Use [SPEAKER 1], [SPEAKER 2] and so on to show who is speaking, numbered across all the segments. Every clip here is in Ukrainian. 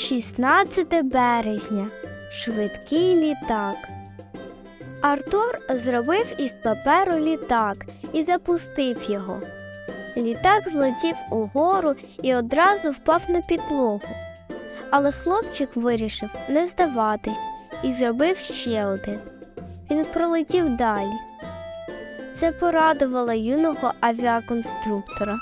[SPEAKER 1] 16 березня. Швидкий літак. Артур зробив із паперу літак і запустив його. Літак злетів угору і одразу впав на підлогу. Але хлопчик вирішив не здаватись і зробив ще один. Він пролетів далі. Це порадувало юного авіаконструктора.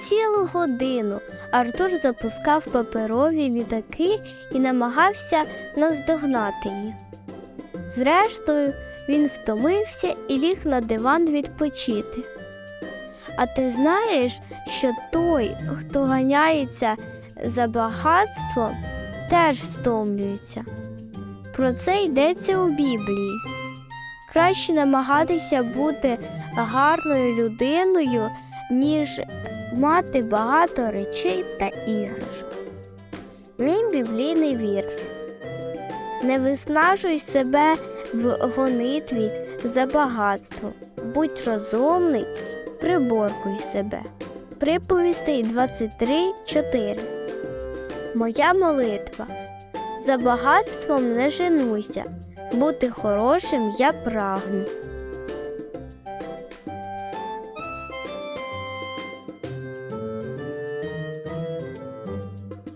[SPEAKER 1] Цілу годину Артур запускав паперові літаки і намагався наздогнати їх. Зрештою, він втомився і ліг на диван відпочити. А ти знаєш, що той, хто ганяється за багатством, теж стомлюється. Про це йдеться у Біблії. Краще намагатися бути гарною людиною, ніж мати багато речей та іграшок. Мій біблійний вірш. Не виснажуй себе в гонитві за багатством. Будь розумний, приборкуй себе. Приповістей 23.4 Моя молитва. За багатством не женуйся, бути хорошим я прагну.